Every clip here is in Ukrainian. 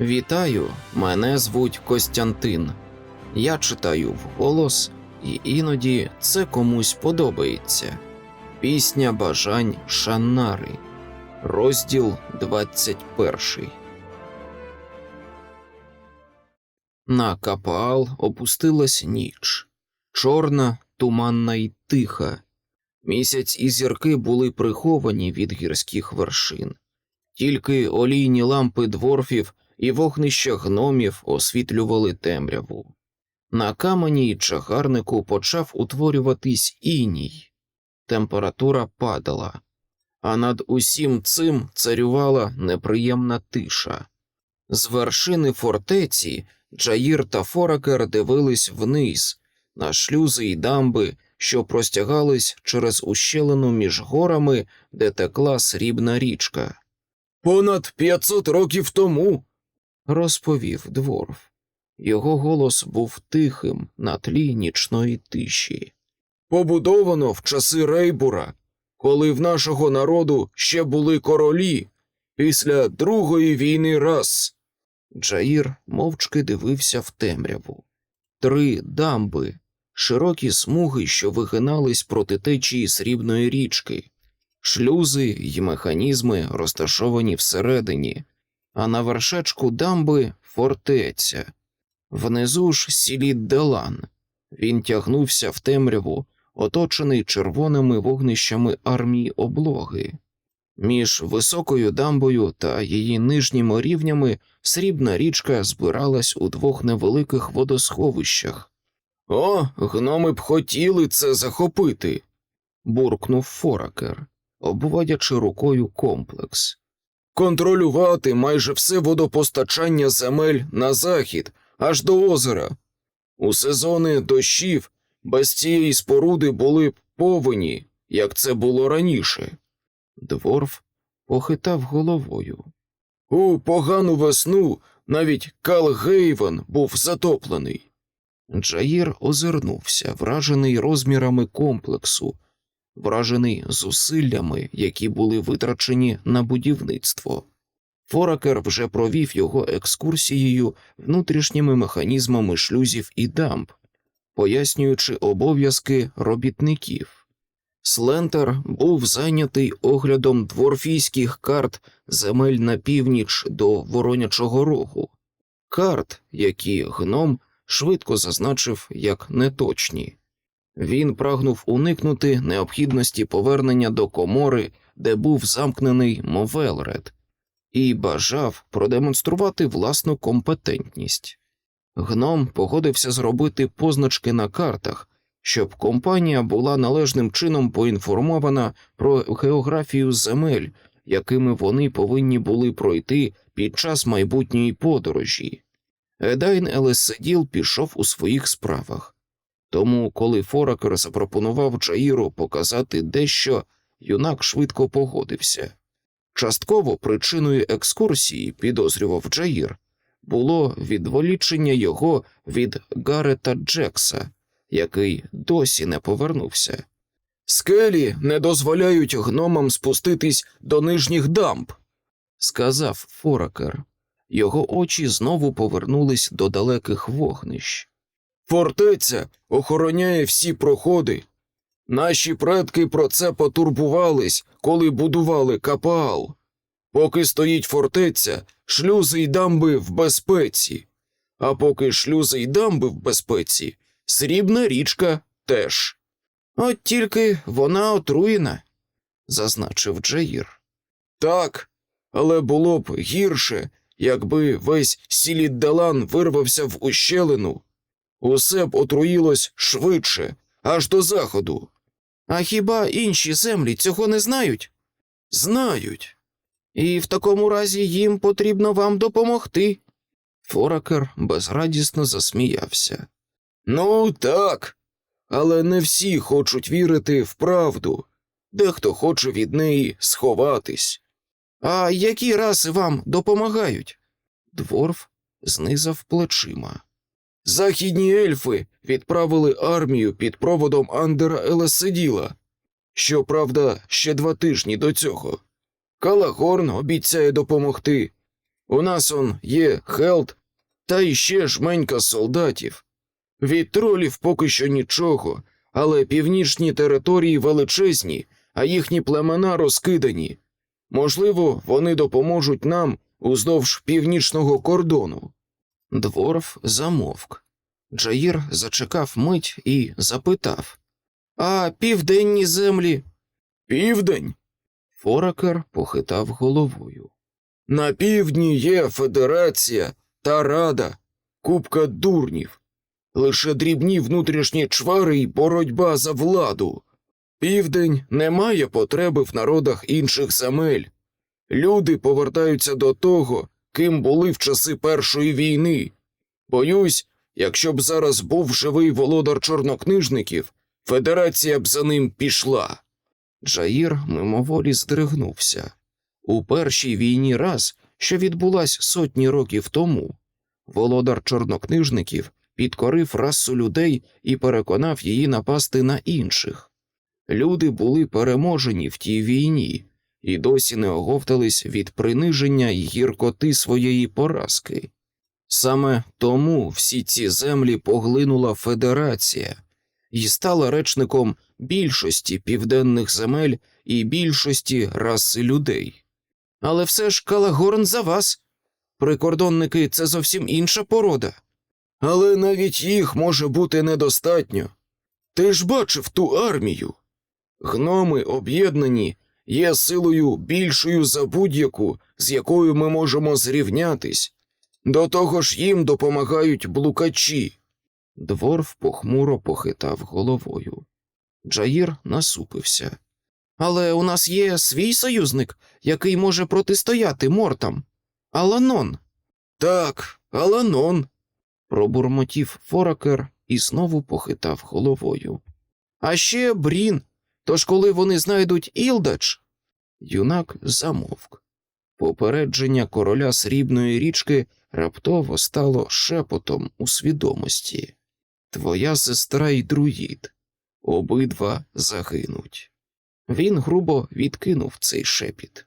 Вітаю, мене звуть Костянтин. Я читаю вголос, і іноді це комусь подобається. Пісня бажань Шаннари. Розділ 21. На Капаал опустилась ніч. Чорна, туманна й тиха. Місяць і зірки були приховані від гірських вершин. Тільки олійні лампи дворфів і вогнища гномів освітлювали темряву. На камені й чагарнику почав утворюватись іній. Температура падала, а над усім цим царювала неприємна тиша. З вершини фортеці Джаїр та Форакер дивились вниз, на шлюзи й дамби, що простягались через ущелину між горами, де текла срібна річка. Понад 500 років тому, розповів дворф. Його голос був тихим на тлі нічної тиші. Побудовано в часи Рейбура, коли в нашого народу ще були королі після Другої війни рас. Джаїр мовчки дивився в темряву. Три дамби, широкі смуги, що вигинались проти течії срібної річки, шлюзи й механізми розташовані всередині, а на вершечку дамби фортеця. Внизу ж сіліт Делан. Він тягнувся в темряву, оточений червоними вогнищами армії облоги. Між високою дамбою та її нижніми рівнями срібна річка збиралась у двох невеликих водосховищах. О, гноми б хотіли це захопити. буркнув Форакер, обводячи рукою комплекс. Контролювати майже все водопостачання земель на захід аж до озера. У сезони дощів без цієї споруди були б повені, як це було раніше. Дворф похитав головою. У погану весну навіть Калгейвен був затоплений. Джаїр озирнувся, вражений розмірами комплексу, вражений зусиллями, які були витрачені на будівництво. Форакер вже провів його екскурсією внутрішніми механізмами шлюзів і дамб, пояснюючи обов'язки робітників. Слентер був зайнятий оглядом дворфійських карт земель на північ до Воронячого Рогу, карт, які гном швидко зазначив як неточні. Він прагнув уникнути необхідності повернення до комори, де був замкнений Мовелред, і бажав продемонструвати власну компетентність. Гном погодився зробити позначки на картах, щоб компанія була належним чином поінформована про географію земель, якими вони повинні були пройти під час майбутньої подорожі. Едайн Елеседіл пішов у своїх справах. Тому, коли Форакер запропонував Джаїру показати дещо, юнак швидко погодився. Частково причиною екскурсії, підозрював Джаїр, було відволічення його від Гарета Джекса, який досі не повернувся. Скелі не дозволяють гномам спуститись до нижніх дамб, сказав Форакер. Його очі знову повернулись до далеких вогнищ. Фортеця охороняє всі проходи. Наші предки про це потурбувались, коли будували капаал. Поки стоїть фортеця, шлюзи й дамби в безпеці, а поки шлюзи й дамби в безпеці, срібна річка теж. От тільки вона отруєна, зазначив Джаїр. Так, але було б гірше, якби весь Сіліддалан вирвався в ущелину. Усе б отруїлось швидше, аж до заходу. А хіба інші землі цього не знають? Знають. І в такому разі їм потрібно вам допомогти. Форакер безрадісно засміявся. Ну, так, але не всі хочуть вірити в правду, дехто хоче від неї сховатись. А які раси вам допомагають? Дворф знизав плечима. Західні ельфи відправили армію під проводом Андера Елеседіла. Щоправда, ще два тижні до цього. Калагорн обіцяє допомогти. У нас он є Хелд, та іще жменька солдатів. Від тролів поки що нічого, але північні території величезні, а їхні племена розкидані. Можливо, вони допоможуть нам уздовж північного кордону. Дворф замовк. Джаїр зачекав мить і запитав А південні землі? Південь? Форакер похитав головою. На півдні є федерація та рада, купка дурнів, лише дрібні внутрішні чвари й боротьба за владу. Південь не має потреби в народах інших земель. Люди повертаються до того, ким були в часи Першої війни. Боюсь, якщо б зараз був живий володар чорнокнижників, федерація б за ним пішла. Джаїр мимоволі здригнувся. У першій війні раз, що відбулась сотні років тому, володар чорнокнижників підкорив расу людей і переконав її напасти на інших. Люди були переможені в тій війні і досі не оговтались від приниження й гіркоти своєї поразки. Саме тому всі ці землі поглинула федерація і стала речником більшості південних земель і більшості раси людей. Але все ж Калагорн за вас. Прикордонники це зовсім інша порода. Але навіть їх може бути недостатньо. Ти ж бачив ту армію. Гноми об'єднані є силою більшою за будь-яку, з якою ми можемо зрівнятись. До того ж їм допомагають блукачі. Дворф похмуро похитав головою. Джаїр насупився. Але у нас є свій союзник, який може протистояти мортам. Аланон. Так, Аланон. пробурмотів Форакер і знову похитав головою. А ще Брін. Тож, коли вони знайдуть Ілдач. Юнак замовк. Попередження короля срібної річки раптово стало шепотом у свідомості. Твоя сестра і друїд. Обидва загинуть. Він грубо відкинув цей шепіт.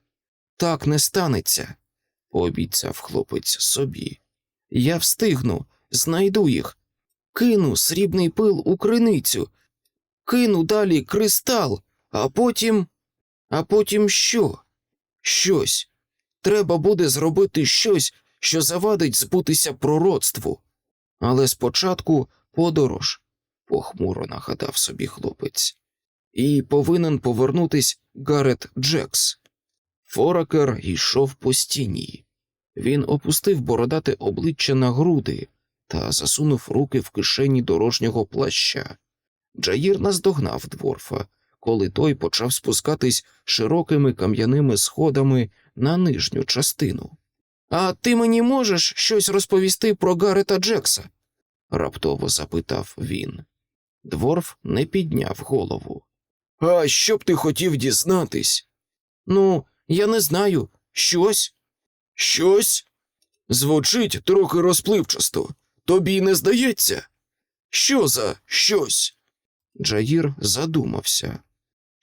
Так не станеться, пообіцяв хлопець собі. Я встигну, знайду їх, кину срібний пил у криницю, кину далі кристал, а потім. А потім що? Щось. Треба буде зробити щось, що завадить збутися пророцтву. Але спочатку подорож, похмуро нагадав собі хлопець, і повинен повернутись Гарет Джекс. Форакер йшов по стіні. Він опустив бородате обличчя на груди та засунув руки в кишені дорожнього плаща. Джаїр наздогнав дворфа, коли той почав спускатись широкими кам'яними сходами на нижню частину. А ти мені можеш щось розповісти про Гарета Джекса? раптово запитав він. Дворф не підняв голову. А що б ти хотів дізнатись? Ну, я не знаю. Щось? Щось? Звучить трохи розпливчасто. Тобі не здається? Що за щось? Джаїр задумався.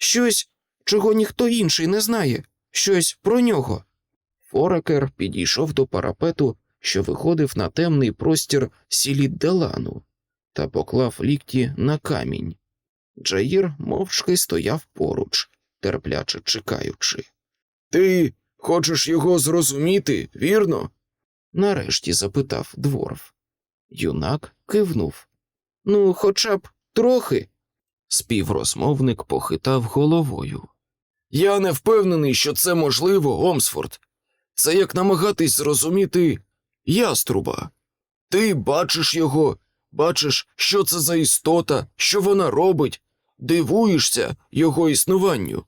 Щось, чого ніхто інший не знає, щось про нього. Форакер підійшов до парапету, що виходив на темний простір Сілідделану, та поклав лікті на камінь. Джаїр мовчки стояв поруч, терпляче чекаючи. Ти хочеш його зрозуміти, вірно? нарешті запитав дворф. Юнак кивнув. Ну, хоча б трохи. Співрозмовник похитав головою. Я не впевнений, що це можливо, Омсфорд. Це як намагатись зрозуміти яструба. Ти бачиш його, бачиш, що це за істота, що вона робить, дивуєшся його існуванню,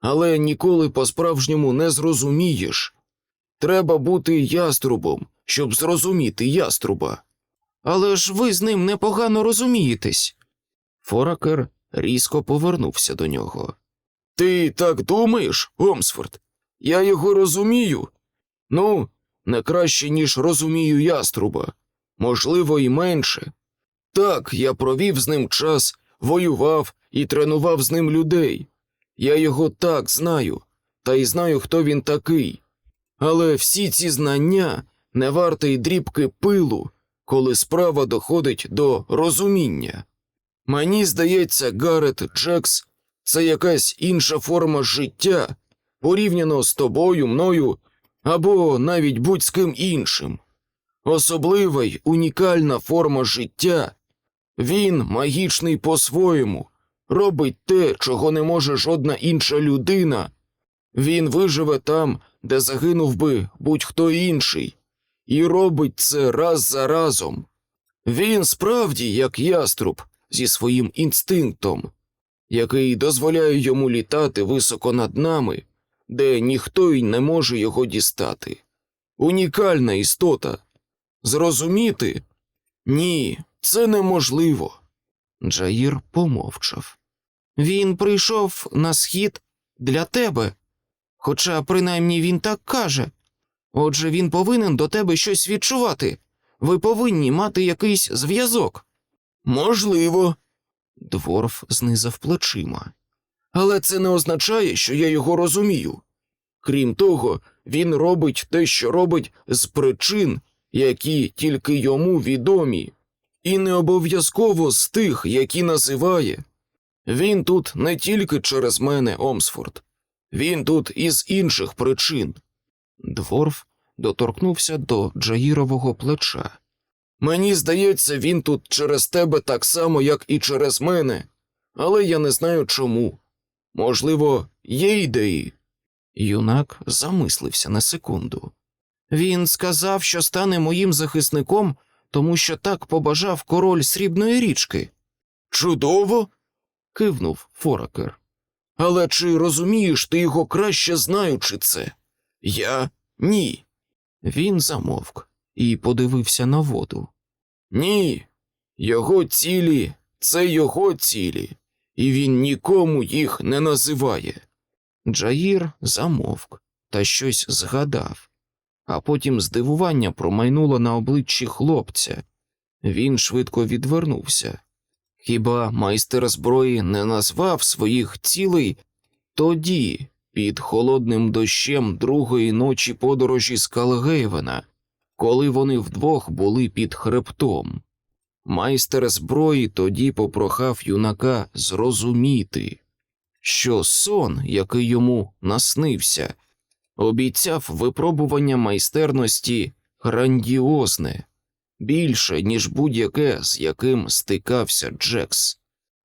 але ніколи по-справжньому не зрозумієш. Треба бути яструбом, щоб зрозуміти яструба. Але ж ви з ним непогано розумієтесь. Форакер різко повернувся до нього. Ти так думаєш, Омсфорд? Я його розумію. Ну, не краще, ніж розумію яструба, можливо, і менше. Так, я провів з ним час, воював і тренував з ним людей. Я його так знаю, та й знаю, хто він такий. Але всі ці знання не варті й дрібки пилу, коли справа доходить до розуміння. Мені здається, Гарет Джекс це якась інша форма життя, порівняно з тобою, мною або навіть будь з ким іншим. Особлива й унікальна форма життя. Він магічний по-своєму, робить те, чого не може жодна інша людина. Він виживе там, де загинув би будь-хто інший, і робить це раз за разом. Він справді як яструб зі своїм інстинктом, який дозволяє йому літати високо над нами, де ніхто й не може його дістати. Унікальна істота. Зрозуміти? Ні, це неможливо. Джаїр помовчав. Він прийшов на схід для тебе, хоча принаймні він так каже. Отже, він повинен до тебе щось відчувати. Ви повинні мати якийсь зв'язок. Можливо. Дворф знизав плечима. Але це не означає, що я його розумію. Крім того, він робить те, що робить з причин, які тільки йому відомі, і не обов'язково з тих, які називає. Він тут не тільки через мене, Омсфорд, він тут із інших причин. Дворф доторкнувся до Джаїрового плеча. Мені здається, він тут через тебе так само, як і через мене, але я не знаю чому. Можливо, є ідеї. Юнак замислився на секунду. Він сказав, що стане моїм захисником, тому що так побажав король срібної річки. Чудово. кивнув Форакер. Але чи розумієш ти його краще знаючи це? Я ні. Він замовк і подивився на воду. Ні, його цілі це його цілі, і він нікому їх не називає. Джаїр замовк та щось згадав, а потім здивування промайнуло на обличчі хлопця. Він швидко відвернувся. Хіба майстер зброї не назвав своїх цілей тоді, під холодним дощем другої ночі подорожі з Калгейвена, коли вони вдвох були під хребтом? Майстер зброї тоді попрохав юнака зрозуміти, що сон, який йому наснився, обіцяв випробування майстерності грандіозне, більше, ніж будь-яке, з яким стикався Джекс.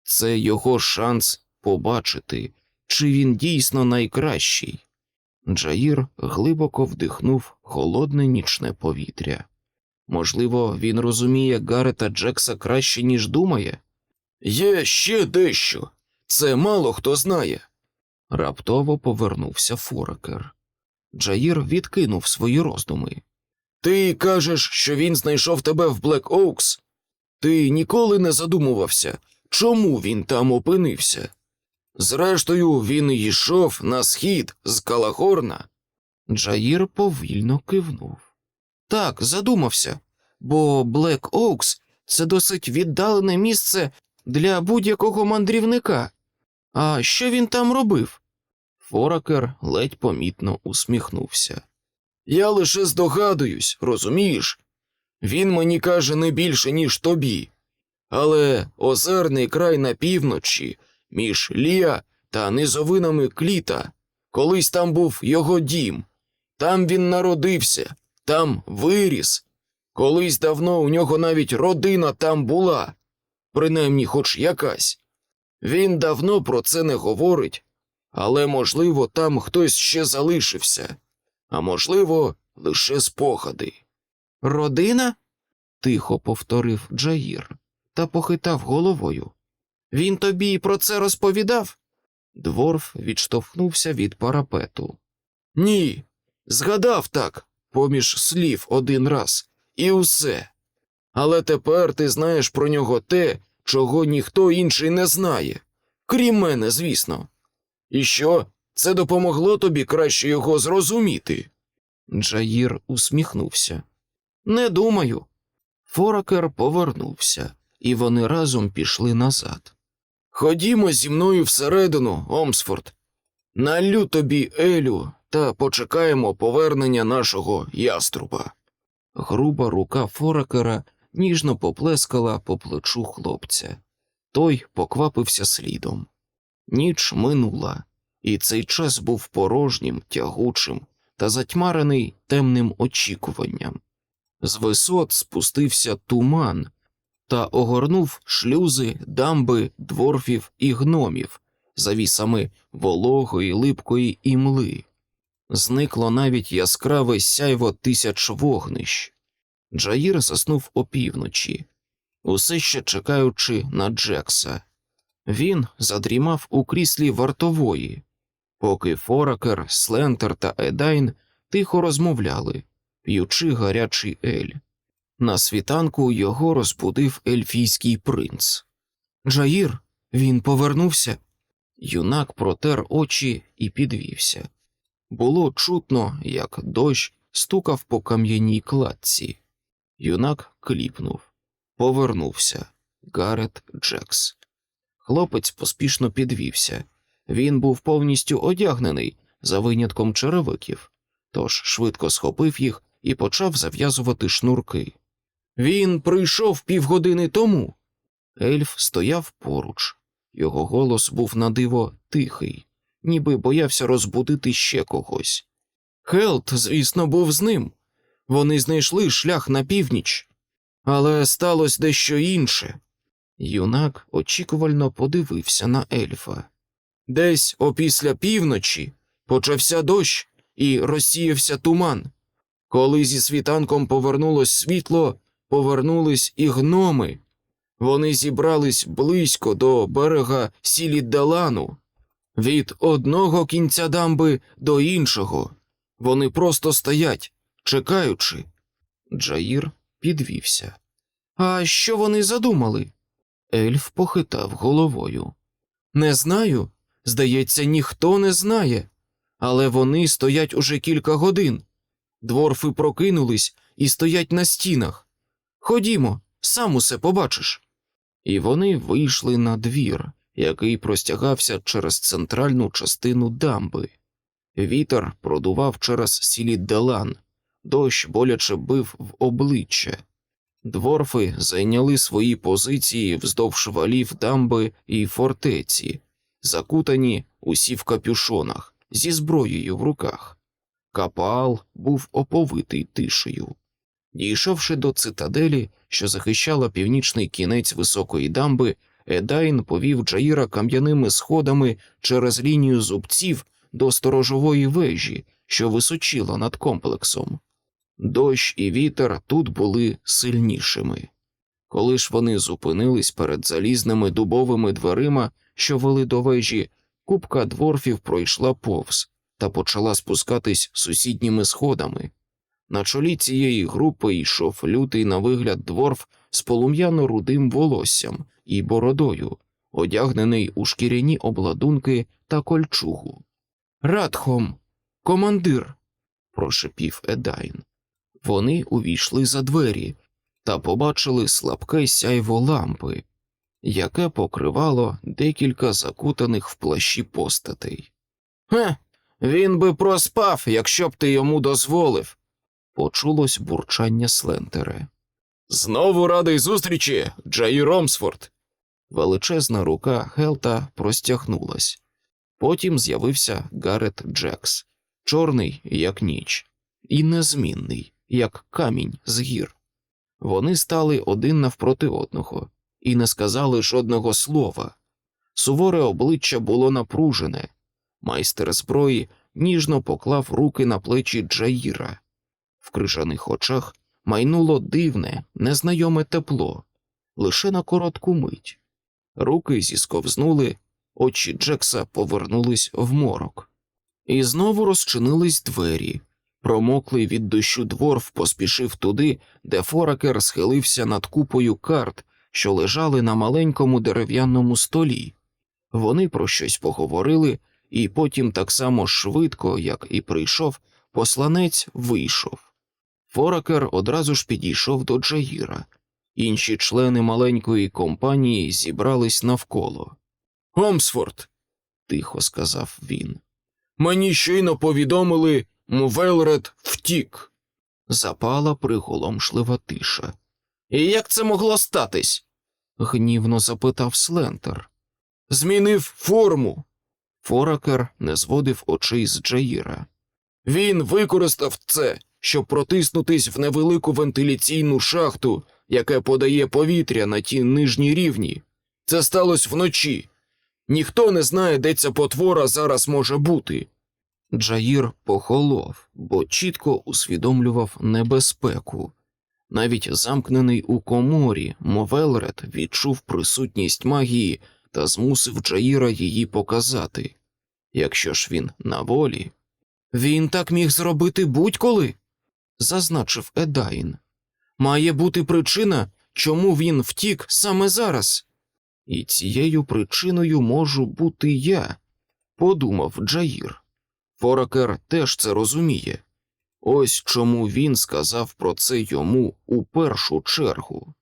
Це його шанс побачити, чи він дійсно найкращий. Джаїр глибоко вдихнув холодне нічне повітря. Можливо, він розуміє Гарета Джекса краще, ніж думає? Є ще дещо. Це мало хто знає. Раптово повернувся Форекер. Джаїр відкинув свої роздуми. Ти кажеш, що він знайшов тебе в Блек Оукс? Ти ніколи не задумувався, чому він там опинився? Зрештою, він йшов на схід з Калагорна. Джаїр повільно кивнув. Так, задумався, бо Блек Оукс це досить віддалене місце для будь-якого мандрівника. А що він там робив? Форакер ледь помітно усміхнувся. Я лише здогадуюсь, розумієш? Він мені каже не більше, ніж тобі. Але озерний край на півночі, між Лія та низовинами кліта, колись там був його дім, там він народився, там виріс. Колись давно у нього навіть родина там була, принаймні хоч якась. Він давно про це не говорить, але, можливо, там хтось ще залишився, а можливо, лише спогади. Родина? тихо повторив Джаїр та похитав головою. Він тобі про це розповідав? Дворф відштовхнувся від парапету. Ні, згадав так, поміж слів один раз, і усе. Але тепер ти знаєш про нього те, чого ніхто інший не знає, крім мене, звісно. І що, це допомогло тобі краще його зрозуміти? Джаїр усміхнувся. Не думаю. Форакер повернувся, і вони разом пішли назад. Ходімо зі мною всередину, Омсфорд. Налю тобі Елю, та почекаємо повернення нашого яструба. Груба рука Форакера ніжно поплескала по плечу хлопця. Той поквапився слідом. Ніч минула, і цей час був порожнім, тягучим та затьмарений темним очікуванням. З висот спустився туман та огорнув шлюзи, дамби, дворфів і гномів, завісами вологої, липкої імли. Зникло навіть яскраве сяйво тисяч вогнищ. Джаїр заснув опівночі, усе ще чекаючи на Джекса. Він задрімав у кріслі вартової, поки Форакер, Слентер та Едайн тихо розмовляли, п'ючи гарячий ель. На світанку його розбудив ельфійський принц. Джаїр, він повернувся. Юнак протер очі і підвівся. Було чутно, як дощ стукав по кам'яній кладці. Юнак кліпнув, повернувся. Гарет Джекс. Хлопець поспішно підвівся. Він був повністю одягнений за винятком черевиків, тож швидко схопив їх і почав зав'язувати шнурки. Він прийшов півгодини тому. Ельф стояв поруч. Його голос був на диво тихий, ніби боявся розбудити ще когось. Хелт, звісно, був з ним. Вони знайшли шлях на північ, але сталося дещо інше. Юнак очікувально подивився на ельфа. Десь опісля півночі почався дощ і розсіявся туман. Коли зі світанком повернулось світло, повернулись і гноми. Вони зібрались близько до берега Сіліддалану. Від одного кінця дамби до іншого. Вони просто стоять, чекаючи. Джаїр підвівся. А що вони задумали? Ельф похитав головою. Не знаю. Здається, ніхто не знає. Але вони стоять уже кілька годин. Дворфи прокинулись і стоять на стінах. Ходімо, сам усе побачиш. І вони вийшли на двір, який простягався через центральну частину дамби. Вітер продував через сіліддалан, дощ боляче бив в обличчя. Дворфи зайняли свої позиції вздовж валів дамби і фортеці, закутані усі в капюшонах, зі зброєю в руках. Капаал був оповитий тишею. Дійшовши до цитаделі, що захищала північний кінець високої дамби, Едайн повів Джаїра кам'яними сходами через лінію зубців до сторожової вежі, що височила над комплексом. Дощ і вітер тут були сильнішими. Коли ж вони зупинились перед залізними дубовими дверима, що вели до вежі, купка дворфів пройшла повз та почала спускатись сусідніми сходами. На чолі цієї групи йшов лютий на вигляд дворф з полум'яно рудим волоссям і бородою, одягнений у шкіряні обладунки та кольчугу. Радхом, командир, прошепів Едайн. Вони увійшли за двері та побачили слабке сяйво лампи, яке покривало декілька закутаних в плащі постатей. Хе, він би проспав, якщо б ти йому дозволив, почулось бурчання Слентера. Знову радий зустрічі, Джаї Ромсфорд. Величезна рука Хелта простягнулась. Потім з'явився Гарет Джекс, чорний, як ніч, і незмінний, як камінь з гір. Вони стали один навпроти одного і не сказали жодного слова. Суворе обличчя було напружене. Майстер зброї ніжно поклав руки на плечі Джаїра. В крижаних очах майнуло дивне, незнайоме тепло, лише на коротку мить. Руки зісковзнули, очі Джекса повернулись в морок. І знову розчинились двері. Промоклий від дощу дворф поспішив туди, де Форакер схилився над купою карт, що лежали на маленькому дерев'яному столі. Вони про щось поговорили, і потім так само швидко, як і прийшов, посланець вийшов. Форакер одразу ж підійшов до Джаїра. Інші члени маленької компанії зібрались навколо. Омсфорд, тихо сказав він. Мені щойно повідомили, Мувелред втік. Запала приголомшлива тиша. І як це могло статись? гнівно запитав Слентер. Змінив форму. Форакер не зводив очей з Джаїра. Він використав це, щоб протиснутись в невелику вентиляційну шахту, яке подає повітря на ті нижні рівні. Це сталося вночі. Ніхто не знає, де ця потвора зараз може бути. Джаїр похолов, бо чітко усвідомлював небезпеку. Навіть замкнений у коморі, Мовелред відчув присутність магії та змусив Джаїра її показати. Якщо ж він на волі, він так міг зробити будь-коли, зазначив Едайн. Має бути причина, чому він втік саме зараз. І цією причиною можу бути я, подумав Джаїр. Форакер теж це розуміє. Ось чому він сказав про це йому у першу чергу.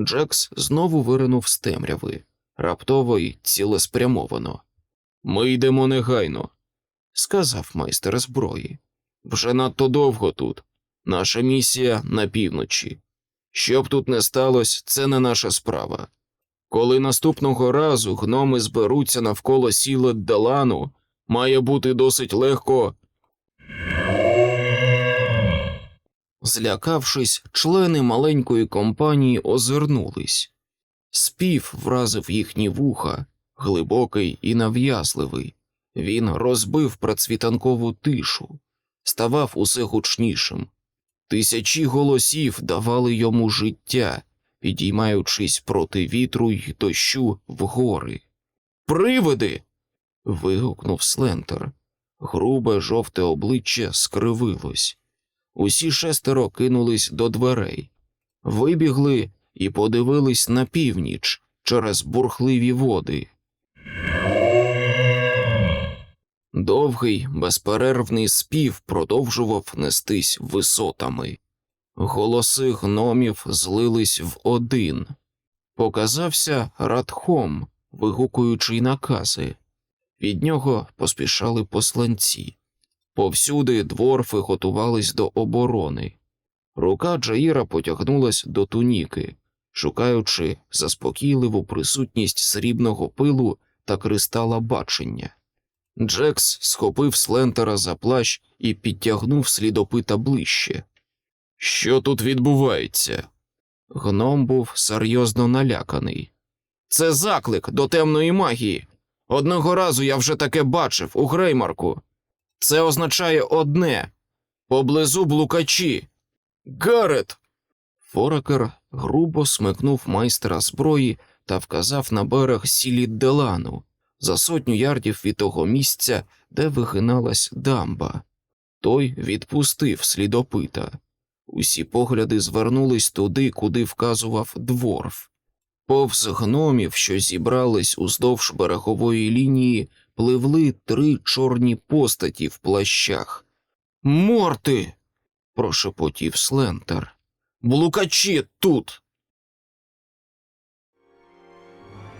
Джекс знову виринув з темряви, раптово й цілеспрямовано. Ми йдемо негайно, сказав майстер зброї. Вже надто довго тут. Наша місія на півночі. Що б тут не сталося, це не наша справа. Коли наступного разу гноми зберуться навколо сіли Далану, має бути досить легко. Злякавшись, члени маленької компанії озирнулись. Спів вразив їхні вуха, глибокий і нав'язливий. Він розбив процвітанкову тишу, ставав усе гучнішим. Тисячі голосів давали йому життя, підіймаючись проти вітру й дощу вгори. Привиди. вигукнув Слентер. Грубе жовте обличчя скривилось. Усі шестеро кинулись до дверей, вибігли і подивились на північ через бурхливі води. Довгий, безперервний спів продовжував нестись висотами. Голоси гномів злились в один. Показався Радхом, вигукуючи накази. Від нього поспішали посланці. Повсюди дворфи готувались до оборони. Рука Джаїра потягнулась до туніки, шукаючи заспокійливу присутність срібного пилу та кристала бачення. Джекс схопив Слентера за плащ і підтягнув слідопита ближче. Що тут відбувається? Гном був серйозно наляканий. Це заклик до темної магії. Одного разу я вже таке бачив у Греймарку. Це означає одне поблизу блукачі. Гарет. Форакер грубо смикнув майстра зброї та вказав на берег сілі Делану за сотню ярдів від того місця, де вигиналась дамба. Той відпустив слідопита. Усі погляди звернулись туди, куди вказував дворф. Повз гномів, що зібрались уздовж берегової лінії, пливли три чорні постаті в плащах. Морти. прошепотів Слентер. Блукачі тут.